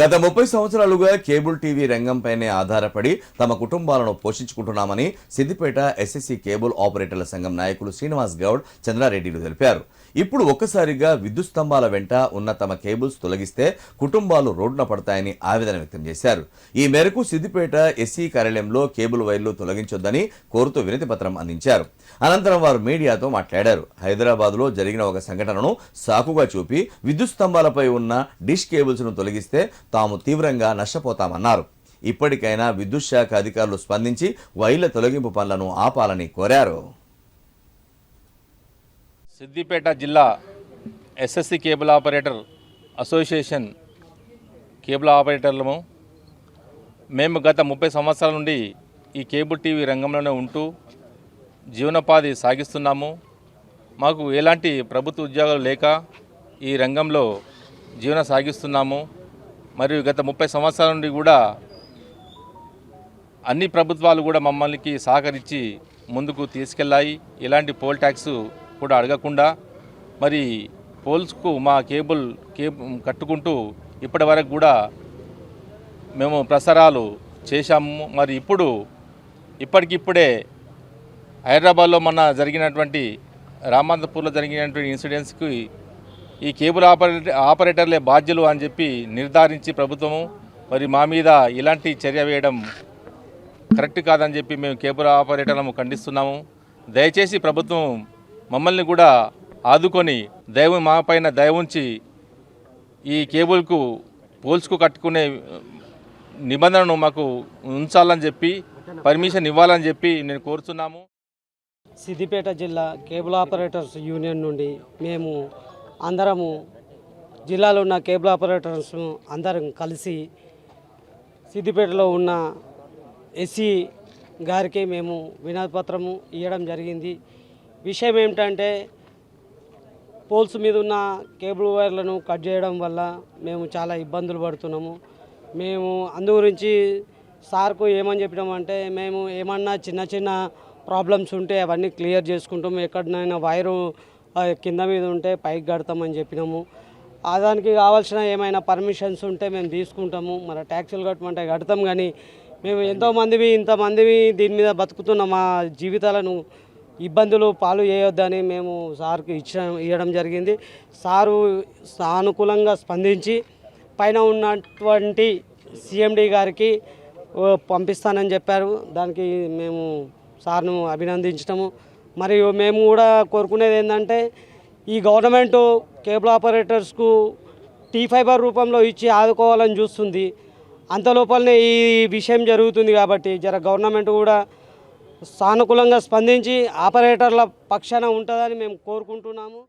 గత ముప్పై సంవత్సరాలుగా కేబుల్ టీవీ రంగంపైనే ఆధారపడి తమ కుటుంబాలను పోషించుకుంటున్నామని సిద్దిపేట ఎస్ఎస్సీ కేబుల్ ఆపరేటర్ల సంఘం నాయకులు శ్రీనివాస్ గౌడ్ చంద్రారెడ్డిలు తెలిపారు. ఇప్పుడు ఒక్కసారిగా విద్యుత్ స్తంభాల వెంట ఉన్న తమ కేబుల్స్ తొలగిస్తే కుటుంబాలు రోడ్డున పడతాయని ఆవేదన వ్యక్తం చేశారు. ఈ మేరకు సిద్దిపేట ఎస్సీ కార్యాలయంలో కేబుల్ వైర్లు తొలగించొద్దని కోరుతూ వినతి పత్రం అందించారు. అనంతరం వారు మీడియాతో మాట్లాడారు. హైదరాబాద్లో జరిగిన ఒక సంఘటనను సాకుగా చూపి విద్యుత్ స్తంభాలపై ఉన్న డిష్ కేబుల్స్ను తొలగిస్తే తాము తీవ్రంగా నష్టపోతామన్నారు. ఇప్పటికైనా విద్యుత్ శాఖ అధికారులు స్పందించి వైర్ల తొలగింపు పనులను ఆపాలని కోరారు. సిద్దిపేట జిల్లా SSC cable operator association cable ఆపరేటర్లము మేము గత ముప్పై సంవత్సరాల నుండి ఈ కేబుల్ టీవీ రంగంలోనే ఉంటూ జీవనోపాధి సాగిస్తున్నాము. మాకు ఎలాంటి ప్రభుత్వ ఉద్యోగాలు లేక ఈ రంగంలో జీవనం సాగిస్తున్నాము. మరియు గత ముప్పై సంవత్సరాల నుండి కూడా అన్ని ప్రభుత్వాలు కూడా మమ్మల్ని సహకరించి ముందుకు తీసుకెళ్ళాయి. ఇలాంటి పోల్ ట్యాక్స్ కూడా అడగకుండా మరి పోల్స్కు మా కేబుల్ కేబుల్ కట్టుకుంటూ ఇప్పటి వరకు కూడా మేము ప్రసారాలు చేశాము. మరి ఇప్పుడు ఇప్పటికిప్పుడే హైదరాబాద్లో మొన్న జరిగినటువంటి రామాంతపూర్లో జరిగినటువంటి ఇన్సిడెంట్స్కి ఈ కేబుల్ ఆపరేటర్ ఆపరేటర్లే బాధ్యులు అని చెప్పి నిర్ధారించి ప్రభుత్వము మరి మా మీద ఇలాంటి చర్య వేయడం కరెక్ట్ కాదని చెప్పి మేము కేబుల్ ఆపరేటర్లను ఖండిస్తున్నాము. దయచేసి ప్రభుత్వం మమ్మల్ని కూడా ఆదుకొని దైవం మా పైన దయ ఉంచి ఈ కేబుల్కు పోల్స్కు కట్టుకునే నిబంధనను మాకు ఉంచాలని చెప్పి పర్మిషన్ ఇవ్వాలని చెప్పి నేను కోరుతున్నాము సిద్దిపేట జిల్లా కేబుల్ ఆపరేటర్స్ యూనియన్ నుండి మేము అందరము జిల్లాలో ఉన్న కేబుల్ ఆపరేటర్స్ అందరం కలిసి సిద్దిపేటలో ఉన్న ఎస్సీ గారికి మేము వినతిపత్రము ఇవ్వడం జరిగింది. విషయం ఏమిటంటే పోల్స్ మీద ఉన్న కేబుల్ వైర్లను కట్ చేయడం వల్ల మేము చాలా ఇబ్బందులు పడుతున్నాము. మేము అందు గురించి సార్కు ఏమని చెప్పినామంటే మేము ఏమన్నా చిన్న చిన్న ప్రాబ్లమ్స్ ఉంటే అవన్నీ క్లియర్ చేసుకుంటాము. ఎక్కడనైనా వైరు కింద మీద ఉంటే పైకి కడతామని చెప్పినాము. ఆ దానికి కావాల్సిన ఏమైనా పర్మిషన్స్ ఉంటే మేము తీసుకుంటాము. మన ట్యాక్సీలు కట్టమంటే కడతాం కానీ మేము ఎంతోమందివి ఇంతమందివి దీని మీద బతుకుతున్న మా జీవితాలను ఇబ్బందులు పాలు చేయొద్దని మేము సార్కి ఇచ్చిన ఇవ్వడం జరిగింది. సారు సానుకూలంగా స్పందించి పైన ఉన్నటువంటి సిఎండి గారికి పంపిస్తానని చెప్పారు. దానికి మేము సార్ను అభినందించటము మరియు మేము కూడా కోరుకునేది ఏంటంటే ఈ గవర్నమెంట్ కేబుల్ ఆపరేటర్స్కు టీ ఫైబర్ రూపంలో ఇచ్చి ఆదుకోవాలని చూస్తుంది. అంత లోపలనే ఈ విషయం జరుగుతుంది కాబట్టి జర గవర్నమెంట్ కూడా సానుకూలంగా స్పందించి ఆపరేటర్ల పక్షాన ఉంటుందని మేము కోరుకుంటున్నాము.